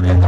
Bien.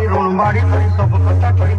મારી ઋણ મારી કરી સબ કથા કરી